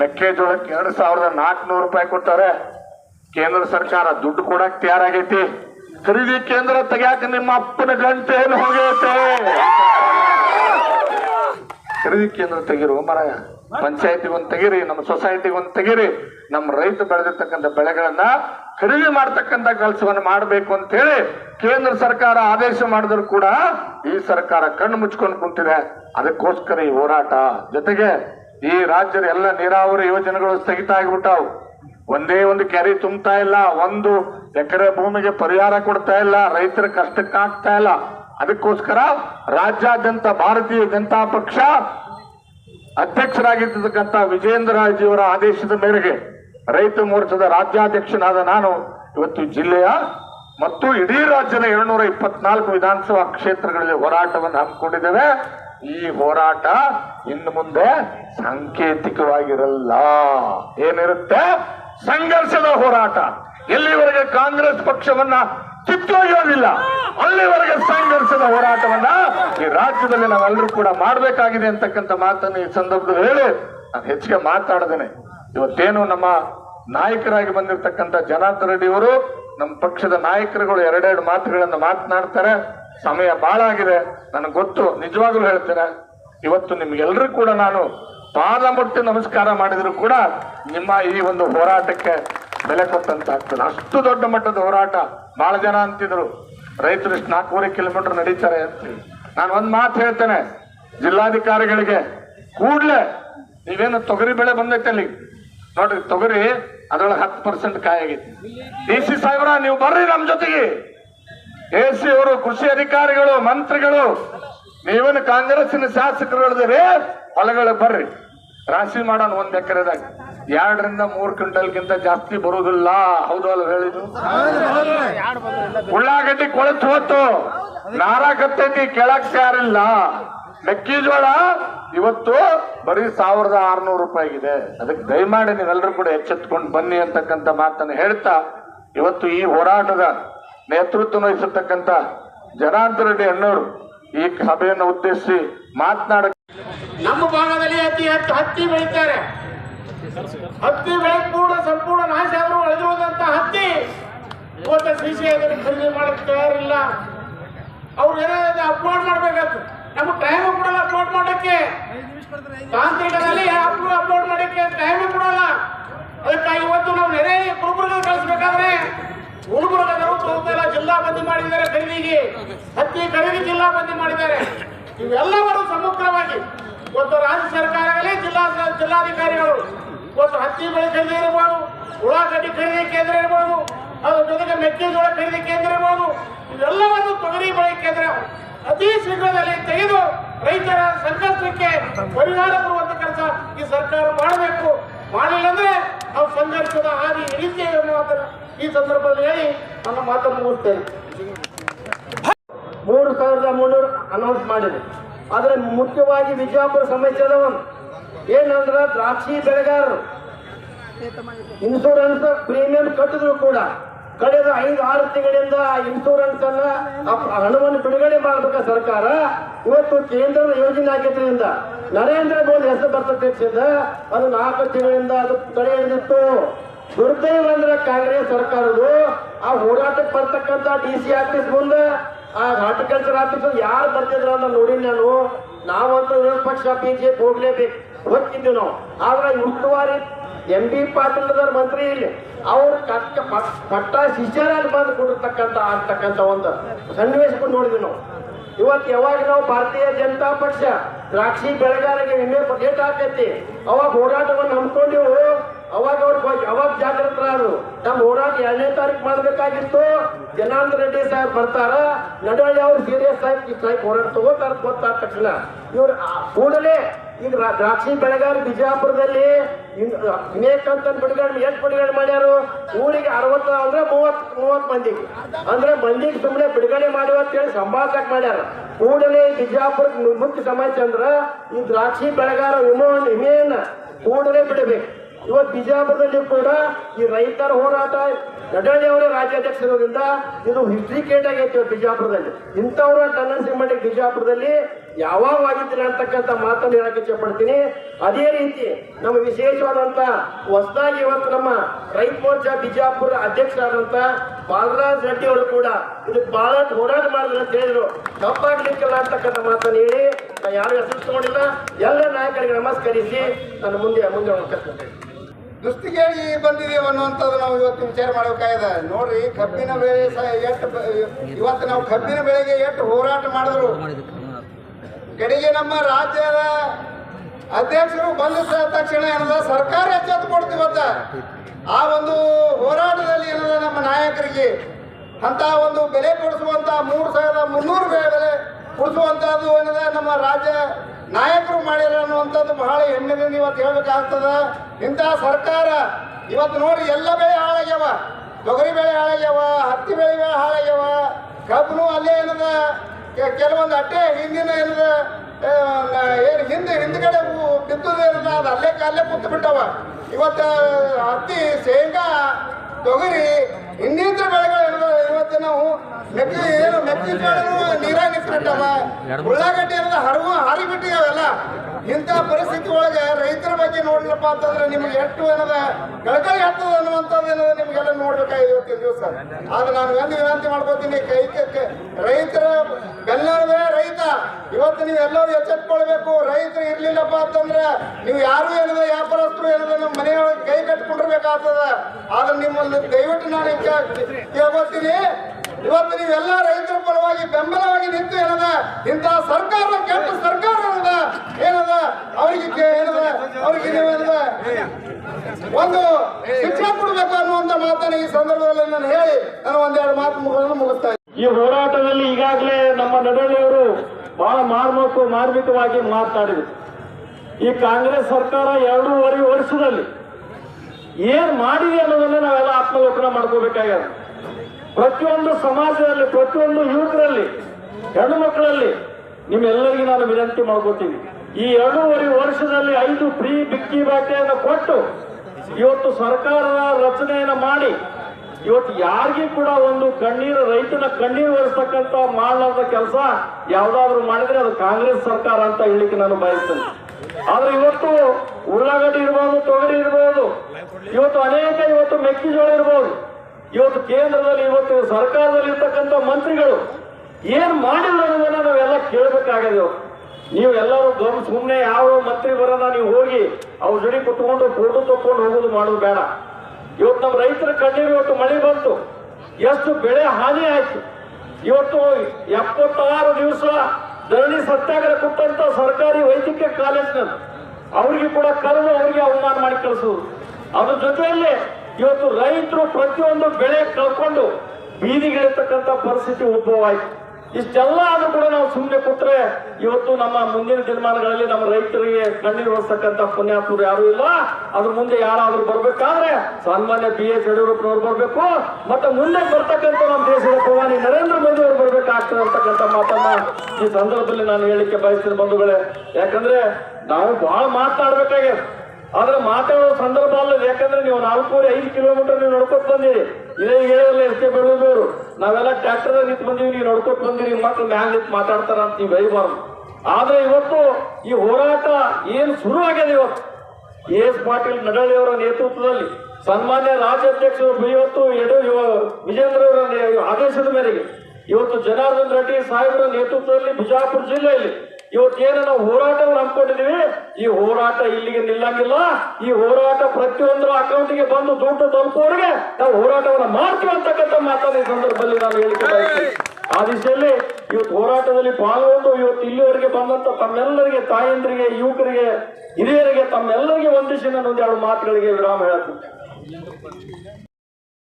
ಮೆಕ್ಕೆಜೋಳಕ್ಕೆ ಎರಡು ಸಾವಿರದ ನಾಲ್ಕುನೂರು ರೂಪಾಯಿ ಕೊಟ್ಟವ್ರೆ. ಕೇಂದ್ರ ಸರ್ಕಾರ ದುಡ್ಡು ಕೊಡಕ್ ತಯಾರಾಗೈತಿ. ಖರೀದಿ ಕೇಂದ್ರ ತೆಗಿಯಾಕ ನಿಮ್ಮ ಅಪ್ಪನ ಗಂಟೆ ಹೋಗೈತೆ. ಖರೀದಿ ಕೇಂದ್ರ ತೆಗಿರುವ ಮರಾಯ. ಪಂಚಾಯತಿಗೆ ತೆಗೀರಿ, ನಮ್ಮ ಸೊಸೈಟಿಗೊಂದು ತೆಗೀರಿ, ನಮ್ಮ ರೈತ ಬೆಳೆದಿರ್ತಕ್ಕಂಥ ಬೆಳೆಗಳನ್ನ ಕಡಿಮೆ ಮಾಡ್ತಕ್ಕಂಥ ಕೆಲಸವನ್ನು ಮಾಡಬೇಕು ಅಂತ ಹೇಳಿ ಕೇಂದ್ರ ಸರ್ಕಾರ ಆದೇಶ ಮಾಡಿದ್ರು ಕೂಡ ಈ ಸರ್ಕಾರ ಕಣ್ಣು ಮುಚ್ಕೊಂಡು ಕುಂತಿದೆ. ಅದಕ್ಕೋಸ್ಕರ ಈ ಹೋರಾಟ. ಜೊತೆಗೆ ಈ ರಾಜ್ಯದ ಎಲ್ಲ ನೀರಾವರಿ ಯೋಜನೆಗಳು ಸ್ಥಗಿತ ಆಗಿಬಿಟ್ಟಾವು. ಒಂದೇ ಒಂದು ಕೆರೆ ತುಂಬ್ತಾ ಇಲ್ಲ, ಒಂದು ಎಕರೆ ಭೂಮಿಗೆ ಪರಿಹಾರ ಕೊಡ್ತಾ ಇಲ್ಲ, ರೈತರ ಕಷ್ಟಕ್ಕೆ ಆಗ್ತಾ ಇಲ್ಲ. ಅದಕ್ಕೋಸ್ಕರ ರಾಜ್ಯಾದ್ಯಂತ ಭಾರತೀಯ ಜನತಾ ಪಕ್ಷ ಅಧ್ಯಕ್ಷರಾಗಿರ್ತಕ್ಕಂಥ ವಿಜೇಂದ್ರ ರಾಜಿಯವರ ಆದೇಶದ ಮೇರೆಗೆ ರೈತ ಮೋರ್ಚಾದ ರಾಜ್ಯಾಧ್ಯಕ್ಷನಾದ ನಾನು ಇವತ್ತು ಜಿಲ್ಲೆಯ ಮತ್ತು ಇಡೀ ರಾಜ್ಯದ ಎರಡ್ನೂರ ಇಪ್ಪತ್ನಾಲ್ಕು ವಿಧಾನಸಭಾ ಕ್ಷೇತ್ರಗಳಲ್ಲಿ ಹೋರಾಟವನ್ನು ಹಮ್ಮಿಕೊಂಡಿದ್ದೇವೆ. ಈ ಹೋರಾಟ ಇನ್ನು ಮುಂದೆ ಸಾಂಕೇತಿಕವಾಗಿರಲ್ಲ. ಏನಿರುತ್ತೆ? ಸಂಘರ್ಷದ ಹೋರಾಟ. ಎಲ್ಲಿವರೆಗೆ ಕಾಂಗ್ರೆಸ್ ಪಕ್ಷವನ್ನ ಕಿತ್ತೊಯ್ಯೋದಿಲ್ಲ ಅಲ್ಲಿವರೆಗೆ ಸಂಘರ್ಷದ ಹೋರಾಟವನ್ನ ಈ ರಾಜ್ಯದಲ್ಲಿ ನಾವೆಲ್ಲರೂ ಕೂಡ ಮಾಡಬೇಕಾಗಿದೆ ಅಂತಕ್ಕಂಥ ಮಾತನ್ನು ಈ ಸಂದರ್ಭದಲ್ಲಿ ಹೇಳಿ ನಾನು ಹೆಚ್ಚಿಗೆ ಮಾತಾಡದೇನೆ. ಇವತ್ತೇನು ನಮ್ಮ ನಾಯಕರಾಗಿ ಬಂದಿರತಕ್ಕಂಥ ಜನಾರ್ದನ್ ರೆಡ್ಡಿ ನಮ್ಮ ಪಕ್ಷದ ನಾಯಕರುಗಳು ಎರಡೆರಡು ಮಾತುಗಳನ್ನು ಮಾತನಾಡ್ತಾರೆ. ಸಮಯ ಬಹಳ ಆಗಿದೆ. ನನಗೆ ಗೊತ್ತು, ನಿಜವಾಗ್ಲೂ ಹೇಳ್ತೇನೆ. ಇವತ್ತು ನಿಮ್ಗೆಲ್ಲರೂ ಕೂಡ ನಾನು ಪಾದ ಮುಟ್ಟಿ ನಮಸ್ಕಾರ ಮಾಡಿದ್ರು ಕೂಡ ನಿಮ್ಮ ಈ ಒಂದು ಹೋರಾಟಕ್ಕೆ ಬೆಲೆ ಕೊಟ್ಟಂತಾಗ್ತದೆ. ಅಷ್ಟು ದೊಡ್ಡ ಮಟ್ಟದ ಹೋರಾಟ ಬಹಳ ಜನ ಅಂತಿದ್ರು, ರೈತರು ಇಷ್ಟು ನಾಲ್ಕೂವರೆ ಕಿಲೋಮೀಟರ್ ನಡೀತಾರೆ ಅಂತೇಳಿ ನಾನು ಒಂದ್ ಮಾತು ಹೇಳ್ತೇನೆ, ಜಿಲ್ಲಾಧಿಕಾರಿಗಳಿಗೆ, ಕೂಡ್ಲೆ ನೀವೇನು ತೊಗರಿ ಬೆಳೆ ಬಂದೈತೆ ಅಲ್ಲಿ? ನೋಡ್ರಿ, ತೊಗರಿ ಅದ್ರೊಳಗೆ ಹತ್ತು ಪರ್ಸೆಂಟ್ ಕಾಯಾಗಿತ್ತು ಡಿ ಸಿ ಸಾಹೇಬ್ರ, ನೀವು ಬರ್ರಿ ನಮ್ಮ ಜೊತೆಗೆ. ಎ ಸಿ ಅವರು, ಕೃಷಿ ಅಧಿಕಾರಿಗಳು, ಮಂತ್ರಿಗಳು, ನೀವೇನು ಕಾಂಗ್ರೆಸ್ಸಿನ ಶಾಸಕರು ಹೊಲಗಳಿಗೆ ಬರ್ರಿ. ರಾಶಿ ಮಾಡೋಣ ಒಂದ್ ಎಕರೆದಾಗ. ಎರಡರಿಂದ ಮೂರ್ ಕ್ವಿಂಟಲ್ಗಿಂತ ಜಾಸ್ತಿ ಬರುವುದಿಲ್ಲ. ಹೌದು ಅಲ್ಲ ಹೇಳಿದ್ರು ಉಳ್ಳಾಗಡ್ಡಿ ಕೊಳತು ಹೊತ್ತು. ನಾರಾಕತ್ತೈತಿ ಕೆಳಕ್ ಯಾರಿಲ್ಲ. ಮೆಕ್ಕೆಜೋಳ ಇವತ್ತು ಬರೀ ಸಾವಿರದ ಆರ್ನೂರು ರೂಪಾಯಿ ಇದೆ ಅದಕ್ಕೆ ದಯಮಾಡಿ ನೀವೆಲ್ಲರೂ ಕೂಡ ಎಚ್ಚೆತ್ಕೊಂಡು ಬನ್ನಿ ಅಂತಕ್ಕಂಥ ಮಾತನ್ನು ಹೇಳ್ತಾ, ಇವತ್ತು ಈ ಹೋರಾಟದ ನೇತೃತ್ವ ವಹಿಸತಕ್ಕಂಥ ಜನಾರ್ದನ್ ರೆಡ್ಡಿ ಅಣ್ಣವರು ಈ ಸಭೆಯನ್ನು ಉದ್ದೇಶಿಸಿ ಮಾತನಾಡ ನಮ್ಮ ಭಾಗದಲ್ಲಿ ಅತಿ ಹೆಚ್ಚು ಹತ್ತಿ ಬೆಳೀತಾರೆ. ಹತ್ತಿ ಪೂರ್ಣ ಸಂಪೂರ್ಣ ನಾಶ ಆದರೂ ಅಳೆದಿರುವಂತ ಹತ್ತಿ ಇವತ್ತು ಸಿಸಿ ಅದನ್ನು ಖರೀದಿ ಮಾಡಕ್ಕೆ ತಯಾರಿಲ್ಲ. ಅವ್ರು ಏನಾದ್ರೆ ಅಪ್ಲೋಡ್ ಮಾಡ್ಬೇಕಾಯ್ತು. ನಮ್ಗೆ ಟೈಮ್ ಕೊಡಲ್ಲ ಅಪ್ಲೋಡ್ ಮಾಡಕ್ಕೆ. ತಾಂತ್ರಿಕದಲ್ಲಿ ಅಪ್ಲೋಡ್ ಅಪ್ಲೋಡ್ ಮಾಡಕ್ಕೆ ಟೈಮ್ ಕೊಡಲ್ಲ. ಅದಕ್ಕಾಗಿ ಇವತ್ತು ನಾವು ನೆರೆ ಗುಲ್ಬರ್ಗ ಕಳಿಸ್ಬೇಕಾದ್ರೆ ಗುಲ್ಬರ್ಗದವರು ಇಲ್ಲ. ಜಿಲ್ಲಾ ಬಂದಿ ಮಾಡಿದ್ದಾರೆ ಖರೀದಿಗೆ. ಹತ್ತಿ ಖರೀದಿ ಜಿಲ್ಲಾ ಬಂದಿ ಮಾಡಿದ್ದಾರೆ. ಇವೆಲ್ಲವರು ಸಮಗ್ರವಾಗಿ ಇವತ್ತು ರಾಜ್ಯ ಸರ್ಕಾರಗಳೇ ಜಿಲ್ಲಾ ಜಿಲ್ಲಾಧಿಕಾರಿಗಳು ಇವತ್ತು ಹತ್ತಿ ಬೆಳೆ ಖರೀದಿ ಇರ್ಬೋದು, ಉಳ್ಳಾಗಡ್ಡಿ ಖರೀದಿ ಕೇಂದ್ರ ಇರಬಹುದು ಅದ್ರ ಜೊತೆಗೆ ಮೆಕ್ಕೆಜೋಳ ಖರೀದಿ ಕೇಂದ್ರ ಇರಬಹುದು ಇದೆಲ್ಲವನ್ನು ತೊಗರಿ ಬೆಳೆ ಕೇಂದ್ರ ಅತಿ ಶೀಘ್ರದಲ್ಲಿ ತೆಗೆದು ರೈತರ ಸಂಕಷ್ಟಕ್ಕೆ ಪರಿಹಾರ ಕೊಡುವಂತ ಕೆಲಸ ಈ ಸರ್ಕಾರ ಮಾಡಬೇಕು. ಮಾಡಲಿಲ್ಲ ಅಂದ್ರೆ ನಾವು ಸಂಘರ್ಷದ ಹಾದಿ ಇಳಿತೇವೆ ಅನ್ನೋ ಈ ಸಂದರ್ಭದಲ್ಲಿ ಹೇಳಿ ನನ್ನ ಮಾತನ್ನು ಮುಗಿಸ್ತೇನೆ. ಮೂರು ಸಾವಿರದ ಮುನ್ನೂರು ಅನೌನ್ಸ್ ಮಾಡಿದೆ. ಆದರೆ ಮುಖ್ಯವಾಗಿ ವಿಜಯಪುರ ಸಮಸ್ಯೆ ಒಂದು. ಏನಂದ್ರೆ ದ್ರಾಕ್ಷಿ ಬೆಳೆಗಾರರು. ಇನ್ಶೂರೆನ್ಸ್ ಪ್ರೀಮಿಯಂ ಕಟ್ಟಿದ್ರು ಕೂಡ. ಕಳೆದ ಐದು, ಆರು ತಿಂಗಳಿಂದ ಇನ್ಶೂರೆನ್ಸ್ ಅನ್ನ ಹಣವನ್ನು ಬಿಡುಗಡೆ ಮಾಡಬೇಕ ಸರ್ಕಾರ. ಇವತ್ತು ಕೇಂದ್ರದ ಯೋಜನೆ ಆಗಿದ್ದರಿಂದ ನರೇಂದ್ರ ಮೋದಿ ಹೆಸರು ಬರ್ತದೆ ಅದು ನಾಲ್ಕು ತಿಂಗಳಿಂದ ಅದು ತಡೆ ದುರ್ದೈವ ಅಂದ್ರೆ ಕಾಂಗ್ರೆಸ್ ಸರ್ಕಾರದು ಆ ಹೋರಾಟಕ್ಕೆ ಬರ್ತಕ್ಕಂತ ಡಿ ಸಿ ಆಫೀಸ್ ಮುಂದೆ ಆ ಹಾರ್ಟಿಕಲ್ಚರ್ ಆಫೀಸ್ ಯಾರು ಬರ್ತಿದ್ರು ಅಂತ ನೋಡಿ ನಾನು. ನಾವಂತೂ ವಿರೋಧ ಪಕ್ಷ ಬಿಜೆಪಿ ಹೋಗ್ಲೇಬೇಕು. ಹೋಗ್ತಿದ್ವಿ ನಾವು. ಆದ್ರೆ ಉಸ್ತುವಾರಿ ಎಂ ಬಿ ಪಾಟೀಲ್ ಮಂತ್ರಿ ಇಲ್ಲಿ, ಅವ್ರು ಕಟ್ಟ ಪಟ್- ಪಟ್ಟ ಶಿಷ್ಯರಲ್ಲಿ ಬಂದು ಕೊಡಿರ್ತಕ್ಕಂಥ, ಆಗ್ತಕ್ಕಂಥ ಒಂದು ಸನ್ನಿವೇಶಕೊಂಡು ನೋಡಿದ್ವಿ ನಾವು. ಇವತ್ತು ಯಾವಾಗ ನಾವು ಭಾರತೀಯ ಜನತಾ ಪಕ್ಷ ದ್ರಾಕ್ಷಿ ಬೆಳೆಗಾರರಿಗೆ ವಿಮೆ ಏಟ್ ಹಾಕೈತಿ ಅವಾಗ ಹೋರಾಟವನ್ನು ನಂಬ್ಕೊಂಡಿವು ಅವಾಗ ಅವ್ರು ಯಾವಾಗ ಅವಾಗ ಜಾಗೃತರಾದ್ರು? ನಮ್ಮ ಹೋರಾಟ ಎರಡನೇ ತಾರೀಕು ಮಾಡಬೇಕಾಗಿತ್ತು. ಜನಾರ್ದನ್ ರೆಡ್ಡಿ ಸಾಹೇಬ್ ಬರ್ತಾರ. ನಡವಳ್ಳಿ ಅವ್ರು ಸೀರಿಯಸ್ ಆಗಿ ಹೋರಾಟ ತಗೋತಾರ ಗೊತ್ತಾದ ತಕ್ಷಣ. ಇವ್ರು ಕೂಡಲೇ ಈಗ ದ್ರಾಕ್ಷಿ ಬೆಳೆಗಾರ ಬಿಜಾಪುರದಲ್ಲಿ ವಿನೇಕ್ ಅಂತ ಬಿಡುಗಡೆ ಎಷ್ಟು ಬಿಡುಗಡೆ ಮಾಡ್ಯಾರು? ಊರಿಗೆ ಅರವತ್ತು ಅಂದ್ರೆ ಮೂವತ್ ಮೂವತ್ ಮಂದಿಗೆ ಅಂದ್ರೆ ಮಂದಿಗೆ ಸುಮ್ಮನೆ ಬಿಡುಗಡೆ ಮಾಡುವ ಅಂತ ಹೇಳಿ ಸಂಭಾಷಣೆ ಮಾಡ್ಯಾರ. ಕೂಡಲೇ ಬಿಜಾಪುರ ಮುಖ್ಯ ಸಮಸ್ಯೆ ಅಂದ್ರ ಈ ದ್ರಾಕ್ಷಿ ಬೆಳೆಗಾರ ವಿಮೋ ವಿಮೆಯನ್ನ ಕೂಡಲೇ ಬಿಡಬೇಕು. ಇವತ್ತು ಬಿಜಾಪುರದಲ್ಲಿ ಕೂಡ ಈ ರೈತರ ಹೋರಾಟ ನಡಳ್ಳಿ ರಾಜ್ಯಾಧ್ಯಕ್ಷರಿಂದ ಇದು ಹಿಸ್ಟ್ರಿ ಕೇಟ್ ಆಗೈತಿ ಬಿಜಾಪುರದಲ್ಲಿ. ಇಂಥವ್ರ ಸಿಂಗ್ ಮಂಡಿ ಬಿಜಾಪುರದಲ್ಲಿ ಯಾವಾಗ ಆಗಿದ್ದಿಲ್ಲ ಅಂತಕ್ಕಂಥ ಮಾತನ್ನು ಹೇಳಕ್ಕೆ ಇಚ್ಛೆಪಡ್ತೀನಿ. ಅದೇ ರೀತಿ ನಮ್ಮ ವಿಶೇಷವಾದಂತ ಹೊಸದಾಗಿ ಇವತ್ತು ನಮ್ಮ ರೈತ ಮೋರ್ಚಾ ಬಿಜಾಪುರ ಅಧ್ಯಕ್ಷರಾದಂತ ಬಾಲರಾಜ್ ರೆಡ್ಡಿ ಅವರು ಕೂಡ ಇದಕ್ಕೆ ಬಹಳ ಹೋರಾಟ ಮಾಡಿದ್ರು ಅಂತ ಹೇಳಿದ್ರು. ತಪ್ಪಾಗ್ಲಿಕ್ಕಿಲ್ಲ ಅಂತಕ್ಕಂಥ ಮಾತನ್ನು ಹೇಳಿ ನಾನು ಯಾರು ಹೆಸರು ತಗೊಂಡಿಲ್ಲ. ಎಲ್ಲ ನಾಯಕರಿಗೆ ನಮಸ್ಕರಿಸಿ ನಾನು ಮುಂದೆ ಮುಂದೆ ಹೋಗ್ತೇನೆ ದುಸ್ತಿಗೇಡಿ ಬಂದಿದೀವಿ ಅನ್ನುವಂಥದ್ದು ನಾವು ಇವತ್ತು ವಿಚಾರ ಮಾಡಬೇಕಾಗಿದೆ. ನೋಡ್ರಿ, ಕಬ್ಬಿನ ಬೆಳೆ ಎಷ್ಟು ಇವತ್ತು ನಾವು ಕಬ್ಬಿನ ಬೆಳೆಗೆ ಎಷ್ಟು ಹೋರಾಟ ಮಾಡಿದ್ರು. ಕಡೆಗೆ ನಮ್ಮ ರಾಜ್ಯದ ಅಧ್ಯಕ್ಷರು ಬಂದ ತಕ್ಷಣ ಏನದ, ಸರ್ಕಾರ ಎಚ್ಚೆತ್ತು ಕೊಡ್ತು ಇವತ್ತ. ಆ ಒಂದು ಹೋರಾಟದಲ್ಲಿ ಏನದ, ನಮ್ಮ ನಾಯಕರಿಗೆ ಅಂತ ಒಂದು ಬೆಲೆ ಕೊಡಿಸುವಂತ ಮೂರು ಸಾವಿರದ ಮುನ್ನೂರು ಬೆಲೆ ಕೊಡಿಸುವಂತಹದ್ದು ಏನದ, ನಮ್ಮ ರಾಜ್ಯ ನಾಯಕರು ಮಾಡ್ಯಾರ ಅನ್ನುವಂಥದ್ದು ಬಹಳ ಹೆಮ್ಮೆದಿಂದ ಇವತ್ತು ಹೇಳ್ಬೇಕಾಗ್ತದ. ಇಂತಹ ಸರ್ಕಾರ ಇವತ್ತು ನೋಡಿ ಎಲ್ಲ ಬೆಳೆ ಹಾಳಾಗ್ಯವ. ತೊಗರಿ ಬೆಳೆ ಹಾಳಾಗ್ಯಾವ, ಹತ್ತಿ ಬೆಳೆ ಬೆಳೆ ಹಾಳಾಗ್ಯಾವ. ಕಬ್ಬನು ಅಲ್ಲೇ ಏನದ? ಕೆಲವೊಂದು ಅಟ್ಟೆ ಹಿಂದಿನ ಏನದ? ಏನು ಹಿಂದೆ, ಹಿಂದ್ಗಡೆ ಹೂ- ಬಿತ್ತುದು ಏನದ? ಅದು ಅಲ್ಲೇ ಕಾಲೇ ಕುತ್ತು ಬಿಟ್ಟವ ಇವತ್ತು ಹತ್ತಿ, ಶೇಂಗಾ, ತೊಗರಿ ಇನ್ನಿತರ ಬೆಳೆಗಳು ಇವತ್ತು ನಾವು ಮೆಕ್ಕೆ ಏನು ಮೆಕ್ಕೆಜೋಳನು ನೀರಾಗಿ ನಿಂತ್ಕೊಂಡವ ಉಳ್ಳಾಗಡ್ಡಿ ಎಲ್ಲ ಹರಿವು ಹಾರಿ ಬಿಟ್ಟಿದಾವೆಲ್ಲ ಇಂಥ ಪರಿಸ್ಥಿತಿ ಒಳಗೆ ರೈತರ ಬಗ್ಗೆ ನೋಡ್ಲಪ್ಪ ಅಂತಂದ್ರೆ ನಿಮ್ಗೆ ಎಷ್ಟು ಏನದ ಕಳಕಳಿ ಹತ್ತದ ಅನ್ನುವಂಥದ್ದು ಏನದ ನಿಮ್ಗೆಲ್ಲ ನೋಡ್ಬೇಕಾಗಿ ಇವತ್ತಿನ ದಿವಸ. ಆದ್ರೆ ನಾನು ಒಂದು ವಿನಂತಿ ಮಾಡ್ಕೋತೀನಿ ಕೈ ರೈತರ ಬೆಲ್ಲವೇ ರೈತ. ಇವತ್ತು ನೀವು ಎಲ್ಲರೂ ಎಚ್ಚೆತ್ಕೊಳ್ಬೇಕು. ರೈತರು ಇರ್ಲಿಲ್ಲಪ್ಪ ಅಂತಂದ್ರೆ ನೀವು ಯಾರು ಏನದ ವ್ಯಾಪಾರಸ್ಥರು ಏನದ ನಮ್ಮ ಮನೆಯೊಳಗೆ ಕೈ ನಿಮ್ಮಲ್ಲಿ ದಯವಿಟ್ಟು ನಾನು ಕೇಳ್ಕೊಳ್ತೀನಿ. ಇವತ್ತು ನೀವೆಲ್ಲ ರೈತರ ಪರವಾಗಿ ಬೆಂಬಲವಾಗಿ ನಿಂತು ಏನದ? ಇಂತಹ ಸರ್ಕಾರ ಕೆಟ್ಟ ಸರ್ಕಾರ ಏನದ? ಏನದ? ಅವರಿಗೆ ಏನದ? ಅವರಿಗೆ ನೀವು ಒಂದು ಶಿಕ್ಷಣ ಕೊಡಬೇಕು ಅನ್ನುವಂತ ಮಾತನ್ನ ಈ ಸಂದರ್ಭದಲ್ಲಿ ನಾನು ಹೇಳಿ ನಾನು ಒಂದೆರಡು ಮಾತು ಮುಗಿಸ್ತಾ. ಈ ಹೋರಾಟದಲ್ಲಿ ಈಗಾಗಲೇ ನಮ್ಮ ನಡವಳಿಯವರು ಬಹಳ ಮಾರ್ಮಕ್ಕೂ ಮಾರ್ಮಿಕವಾಗಿ ಮಾತನಾಡಿದ್ರು ಈ ಕಾಂಗ್ರೆಸ್ ಸರ್ಕಾರ ಎರಡೂವರೆ ವರ್ಷದಲ್ಲಿ ಏನ್ ಮಾಡಿದೆ ಅನ್ನೋದನ್ನ ನಾವೆಲ್ಲ ಆತ್ಮಲೋಕನ ಮಾಡ್ಕೋಬೇಕಾಗ್ಯದ. ಪ್ರತಿಯೊಂದು ಸಮಾಜದಲ್ಲಿ, ಪ್ರತಿಯೊಂದು ಯುವಕರಲ್ಲಿ, ಹೆಣ್ಣು ಮಕ್ಕಳಲ್ಲಿ ನಿಮ್ಮೆಲ್ಲರಿಗೂ ನಾನು ವಿನಂತಿ ಮಾಡ್ಕೋತೀನಿ. ಈ ಎರಡೂವರೆ ವರ್ಷದಲ್ಲಿ ಐದು ಫ್ರೀ ಬಿಕ್ಕಿ ಬಾಟೆಯನ್ನು ಕೊಟ್ಟು ಇವತ್ತು ಸರ್ಕಾರದ ರಚನೆಯನ್ನು ಮಾಡಿ, ಇವತ್ತು ಯಾರಿಗೂ ಕೂಡ ಒಂದು ಕಣ್ಣೀರು, ರೈತನ ಕಣ್ಣೀರು ಒರೆಸ್ತಕ್ಕಂಥ ಮಾಡಲಾರ್ದ ಕೆಲಸ ಯಾವ್ದಾದ್ರು ಮಾಡಿದ್ರೆ ಅದು ಕಾಂಗ್ರೆಸ್ ಸರ್ಕಾರ ಅಂತ ಹೇಳಿಕ್ಕೆ ನಾನು ಬಯಸ್ತೇನೆ. ಆದ್ರೆ ಇವತ್ತು ಉಳ್ಳಾಗಡ್ಡಿ ಇರ್ಬೋದು, ತೊಗರಿ ಇರ್ಬೋದು, ಇವತ್ತು ಅನೇಕ ಇವತ್ತು ಮೆಕ್ಕೆಜೋಳ ಇರ್ಬೋದು. ಇವತ್ತು ಕೇಂದ್ರದಲ್ಲಿ, ಇವತ್ತು ಸರ್ಕಾರದಲ್ಲಿ ಇರ್ತಕ್ಕಂಥ ಮಂತ್ರಿಗಳು ಏನ್ ಮಾಡಿಲ್ಲ ಅನ್ನೋದನ್ನ ನಾವೆಲ್ಲ ಕೇಳಬೇಕಾಗಿದೆ. ನೀವು ಎಲ್ಲರೂ ಗಮ್ ಸುಮ್ಮನೆ ಯಾವ ಮಂತ್ರಿ ಬರೋದ, ನೀವು ಹೋಗಿ ಅವ್ರ ಜೊತೆ ಕುತ್ಕೊಂಡು ಫೋಟೋ ತಕ್ಕೊಂಡು ಹೋಗೋದು ಮಾಡೋದು ಬೇಡ. ಇವತ್ತು ನಮ್ಮ ರೈತರ ಕಣ್ಣೀರು ಇವತ್ತು ಮಳೆ ಬಂತು. ಎಷ್ಟು ಬೆಳೆ ಹಾನಿ ಆಯ್ತು. ಇವತ್ತು ಎಪ್ಪತ್ತಾರು ದಿವಸ ಧರಣಿ ಸತ್ಯಾಗ್ರಹ ಕೊಟ್ಟಂತ ಸರ್ಕಾರಿ ವೈದ್ಯಕೀಯ ಕಾಲೇಜ್ನಲ್ಲಿ ಅವ್ರಿಗೆ ಕೂಡ ಕರೆದು ಅವರಿಗೆ ಅವಮಾನ ಮಾಡಿ ಕಳಿಸೋದು ಅದ್ರ ಜೊತೆಯಲ್ಲಿ ಇವತ್ತು ರೈತರು ಪ್ರತಿಯೊಂದು ಬೆಳೆ ಕಳ್ಕೊಂಡು ಬೀದಿಗಿಳಿರ್ತಕ್ಕಂಥ ಪರಿಸ್ಥಿತಿ ಉದ್ಭವ ಆಯ್ತು. ಇಷ್ಟೆಲ್ಲ ಆದ್ರೂ ಕೂಡ ನಾವು ಸುಮ್ಮನೆ ಕೂತ್ರೆ ಇವತ್ತು ನಮ್ಮ ಮುಂದಿನ ದಿನಮಾನಗಳಲ್ಲಿ ನಮ್ಮ ರೈತರಿಗೆ ಕಣ್ಣೀರು ಹೊರಿಸಕ್ಕಂತ ಪುಣ್ಯಾತ್ಮರು ಯಾರು ಇಲ್ಲ. ಅದ್ರ ಮುಂದೆ ಯಾರಾದ್ರೂ ಬರ್ಬೇಕಾದ್ರೆ ಸನ್ಮಾನ್ಯ ಬಿ ಎಸ್ ಯಡಿಯೂರಪ್ಪನವ್ರು ಬರ್ಬೇಕು. ಮತ್ತೆ ಮುಂದೆ ಬರ್ತಕ್ಕಂಥ ನಮ್ಮ ದೇಶದ ಪ್ರಧಾನಿ ನರೇಂದ್ರ ಮೋದಿ ಅವರು ಬರ್ಬೇಕಾಗ್ತದೆ ಅಂತಕ್ಕಂಥ ಮಾತನ್ನ ಈ ಸಂದರ್ಭದಲ್ಲಿ ನಾನು ಹೇಳಿಕೆ ಬಯಸ್ತೀನಿ ಬಂಧುಗಳೇ. ಯಾಕಂದ್ರೆ ನಾವು ಬಹಳ ಮಾತನಾಡ್ಬೇಕಾಗ್ಯದ ಆದ್ರೆ ಮಾತಾಡೋ ಸಂದರ್ಭ ಅಲ್ಲದೆ, ಯಾಕಂದ್ರೆ ನೀವು ನಾಲ್ಕೂವರೆ, ಐದು ಕಿಲೋಮೀಟರ್ ನೀವು ನಡ್ಕೊತ ಬಂದಿರಿ. ಇದೇ ಹೇಳಲ್ಲ ಎಷ್ಟೇ ಬೆಳೆದವರು ನಾವೆಲ್ಲ ಟ್ರ್ಯಾಕ್ಟರ್ ನಿಂತು ಬಂದೀವಿ, ನೀವು ನಡ್ಕೊತ ಬಂದಿರಿ ಮಕ್ಕಳು ಮ್ಯಾಗ ನಿಂತು ಮಾತಾಡ್ತಾರ ಅಂತ ನೀವು ಬೈಬಾರ್ದು. ಆದ್ರೆ ಇವತ್ತು ಈ ಹೋರಾಟ ಏನು ಶುರು ಆಗ್ಯದ ಇವತ್ತು? ಎಸ್ ಪಾಟೀಲ್ ನಡಳ್ಳಿ ಅವರ ನೇತೃತ್ವದಲ್ಲಿ ಸನ್ಮಾನ್ಯ ರಾಜ್ಯಾಧ್ಯಕ್ಷರು ಇವತ್ತು ಯಡು ವಿಜೇಂದ್ರ ಅವರ ಆದೇಶದ ಮೇರೆಗೆ ಇವತ್ತು ಜನಾರ್ದನ್ ರೆಡ್ಡಿ ಸಾಹೇಬರ ನೇತೃತ್ವದಲ್ಲಿ ಬಿಜಾಪುರ ಜಿಲ್ಲೆಯಲ್ಲಿ ಇವತ್ತೇನು ನಾವು ಹೋರಾಟವನ್ನು ಹಮ್ಮಿಕೊಂಡಿದೀವಿ ಈ ಹೋರಾಟ ಇಲ್ಲಿಗೆ ನಿಲ್ಲಂಗಿಲ್ಲ ಈ ಹೋರಾಟ ಪ್ರತಿಯೊಂದರ ಅಕೌಂಟಿಗೆ ಬಂದು ದುಡ್ಡು ತಲುಪುವವರಿಗೆ ನಾವು ಹೋರಾಟವನ್ನು ಮಾಡ್ತೀವಿ ಅಂತಕ್ಕಂಥ ಮಾತನ್ನ ಈ ಸಂದರ್ಭದಲ್ಲಿ ನಾನು ಹೇಳಿಕೆ ಆ ದಿಶೆಯಲ್ಲಿ ಇವತ್ತು ಹೋರಾಟದಲ್ಲಿ ಪಾಲ್ಗೊಂಡು ಇವತ್ತು ಇಲ್ಲಿವರೆಗೆ ಬಂದಂತ ತಮ್ಮೆಲ್ಲರಿಗೆ, ತಾಯಂದ್ರಿಗೆ, ಯುವಕರಿಗೆ, ಹಿರಿಯರಿಗೆ ತಮ್ಮೆಲ್ಲರಿಗೆ ಒಂದಿಸಿ ನಾನು ಒಂದೆರಡು ಮಾತುಗಳಿಗೆ ವಿರಾಮ ಹೇಳಕ್ಕೆ